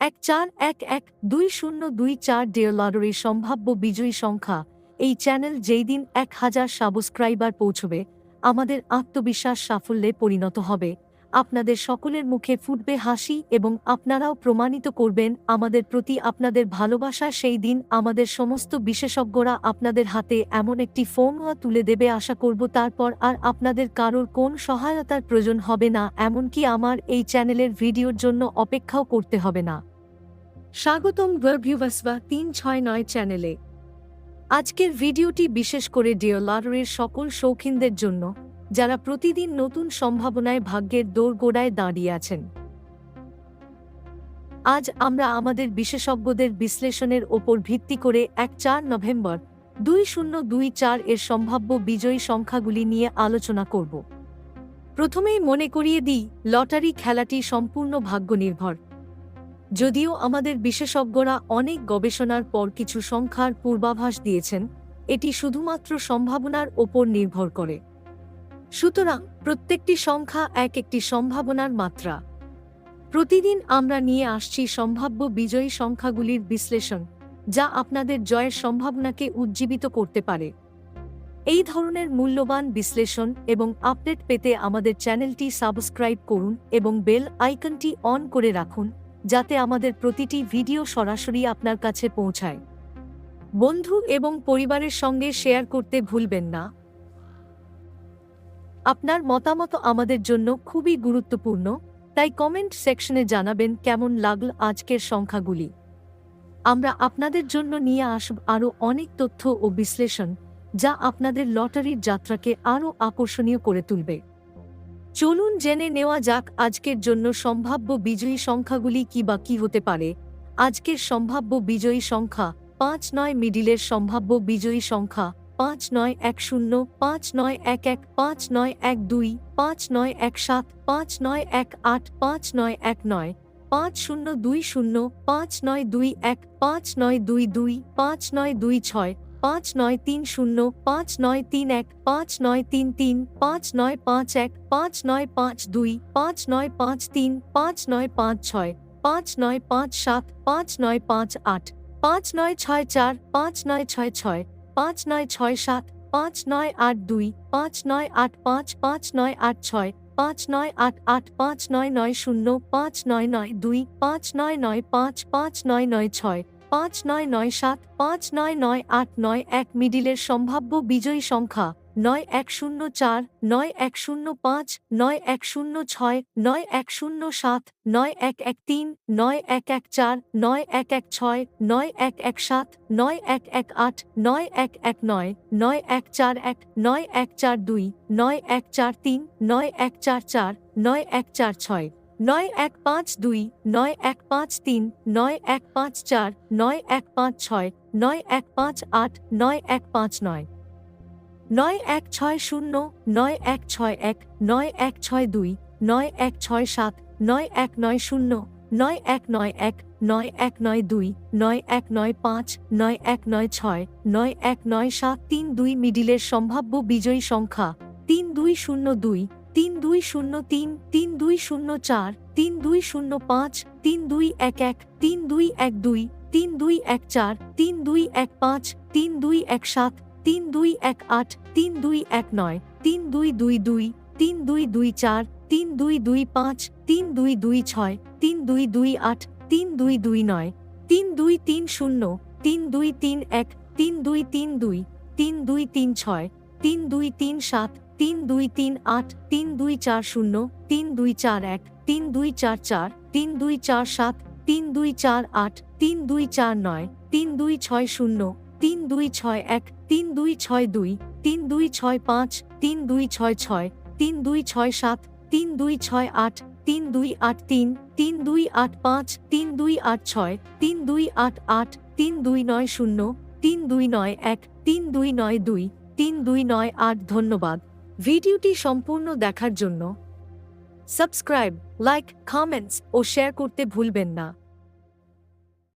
এক চার এক এক দুই শূন্য দুই চার ডেয়ার লটারির সম্ভাব্য বিজয়ী সংখ্যা। এই চ্যানেল যেই দিন এক হাজার সাবস্ক্রাইবার পৌঁছবে, আমাদের আত্মবিশ্বাস সাফল্যে পরিণত হবে। আপনাদের সকলের মুখে ফুটবে হাসি এবং আপনারাও প্রমাণিত করবেন আমাদের প্রতি আপনাদের ভালোবাসা। সেই দিন আমাদের সমস্ত বিশেষজ্ঞরা আপনাদের হাতে এমন একটি ফোনওয়া তুলে দেবে। আশা করব তারপর আর আপনাদের কারোর কোন সহায়তার প্রয়োজন হবে না, এমনকি আমার এই চ্যানেলের ভিডিওর জন্য অপেক্ষাও করতে হবে না। স্বাগতম গর্ভিউভাসবা তিন ছয় নয় চ্যানেলে। আজকের ভিডিওটি বিশেষ করে ডিও লটারির সকল শৌখিনদের জন্য। যারা প্রতিদিন নতুন সম্ভাবনায় ভাগ্যের দোরগোড়ায় দাঁড়িয়ে আছেন। আজ আমরা আমাদের বিশেষজ্ঞদের বিশ্লেষণের ওপর ভিত্তি করে এক চার নভেম্বর দুই শূন্য দুই চার এর সম্ভাব্য বিজয়ী সংখ্যাগুলি নিয়ে আলোচনা করব। প্রথমেই মনে করিয়ে দিই, লটারি খেলাটি সম্পূর্ণ ভাগ্য নির্ভর যদিও আমাদের বিশেষজ্ঞরা অনেক গবেষণার পর কিছু সংখ্যার পূর্বাভাস দিয়েছেন, এটি শুধুমাত্র সম্ভাবনার ওপর নির্ভর করে। সুতরাং প্রত্যেকটি সংখ্যা এক একটি সম্ভাবনার মাত্রা। প্রতিদিন আমরা নিয়ে আসছি সম্ভাব্য বিজয়ী সংখ্যাগুলির বিশ্লেষণ, যা আপনাদের জয়ের সম্ভাবনাকে উজ্জীবিত করতে পারে। এই ধরনের মূল্যবান বিশ্লেষণ এবং আপডেট পেতে আমাদের চ্যানেলটি সাবস্ক্রাইব করুন এবং বেল আইকনটি অন করে রাখুন, যাতে আমাদের প্রতিটি ভিডিও সরাসরি আপনার কাছে পৌঁছায়। বন্ধু এবং পরিবারের সঙ্গে শেয়ার করতে ভুলবেন না। আপনার মতামত আমাদের জন্য খুবই গুরুত্বপূর্ণ, তাই কমেন্ট সেকশনে জানাবেন কেমন লাগল আজকের সংখ্যাগুলি। আমরা আপনাদের জন্য নিয়ে আসব আরও অনেক তথ্য ও বিশ্লেষণ, যা আপনাদের লটারির যাত্রাকে আরও আকর্ষণীয় করে তুলবে। চলুন জেনে নেওয়া যাক আজকের জন্য সম্ভাব্য বিজয়ী সংখ্যাগুলি কি বা কি হতে পারে। আজকের সম্ভাব্য বিজয়ী সংখ্যা পাঁচ নয় মিডিলের সম্ভাব্য বিজয়ী সংখ্যা পাঁচ নয় এক শূন্য পাঁচ নয় এক এক পাঁচ নয় এক দুই পাঁচ নয় এক সাত পাঁচ নয় এক আট পাঁচ নয় এক নয় পাঁচ শূন্য দুই শূন্য পাঁচ নয় দুই এক পাঁচ নয় দুই দুই পাঁচ নয় দুই ছয় পাঁচ নয় তিন শূন্য পাঁচ নয় তিন এক পাঁচ নয় তিন তিন পাঁচ নয় পাঁচ এক পাঁচ নয় পাঁচ দুই পাঁচ নয় পাঁচ তিন পাঁচ নয় পাঁচ ছয় পাঁচ নয় পাঁচ সাত পাঁচ নয় পাঁচ আট পাঁচ নয় ছয় চার পাঁচ নয় ছয় ছয় পাঁচ নয় ছয় সাত পাঁচ নয় আট দুই পাঁচ নয় আট পাঁচ পাঁচ নয় আট ছয় পাঁচ নয় আট আট পাঁচ নয় নয় শূন্য পাঁচ নয় নয় দুই পাঁচ নয় নয় পাঁচ পাঁচ নয় নয় ছয় পাঁচ নয় নয় সাত পাঁচ নয় নয় আট নয় এক মিডিলের সম্ভাব্য বিজয়ী সংখ্যা নয় এক শূন্য চার নয় এক শূন্য পাঁচ নয় এক শূন্য ছয় নয় এক শূন্য সাত নয় এক এক তিন নয় এক এক চার নয় এক এক ছয় নয় এক এক সাত নয় এক এক আট নয় এক এক নয় নয় এক চার এক নয় এক চার দুই নয় এক চার তিন নয় এক চার চার নয় এক চার ছয় নয় এক পাঁচ দুই নয় এক পাঁচ তিন নয় এক পাঁচ চার নয় এক পাঁচ ছয় নয় এক পাঁচ আট নয় এক পাঁচ নয় নয় এক ছয় শূন্য নয় এক ছয় এক নয় এক ছয় দুই নয় এক ছয় সাত নয় এক নয় শূন্য নয় এক নয় এক নয় এক নয় দুই নয় এক নয় পাঁচ নয় এক নয় ছয় নয় এক নয় সাত তিন দুই মিডিলের সম্ভাব্য বিজয়ী সংখ্যা তিন দুই শূন্য দুই তিন দুই শূন্য তিন তিন দুই শূন্য চার তিন দুই শূন্য পাঁচ তিন দুই এক এক তিন দুই এক দুই তিন দুই এক চার তিন দুই এক পাঁচ তিন দুই এক সাত তিন দুই এক আট তিন দুই এক নয় তিন দুই দুই দুই তিন দুই দুই চার তিন দুই দুই পাঁচ তিন দুই দুই ছয় তিন দুই দুই আট তিন দুই দুই নয় তিন দুই তিন শূন্য তিন দুই তিন এক তিন দুই তিন দুই তিন দুই তিন ছয় তিন দুই তিন সাত তিন দুই তিন আট তিন দুই চার শূন্য তিন দুই চার এক তিন দুই চার চার তিন দুই চার সাত তিন দুই চার আট তিন দুই চার নয় তিন দুই ছয় শূন্য তিন দুই ছয় এক তিন দুই ছয় দুই তিন দুই ছয় পাঁচ তিন দুই ছয় ছয় তিন দুই ছয় সাত তিন দুই ছয় আট তিন দুই আট তিন তিন দুই আট পাঁচ তিন দুই আট ছয় তিন দুই আট আট তিন দুই নয় শূন্য তিন দুই নয় এক তিন দুই নয় দুই তিন দুই নয় আট ধন্যবাদ ভিডিওটি সম্পূর্ণ দেখার জন্য সাবস্ক্রাইব লাইক কমেন্টস ও শেয়ার করতে ভুলবেন না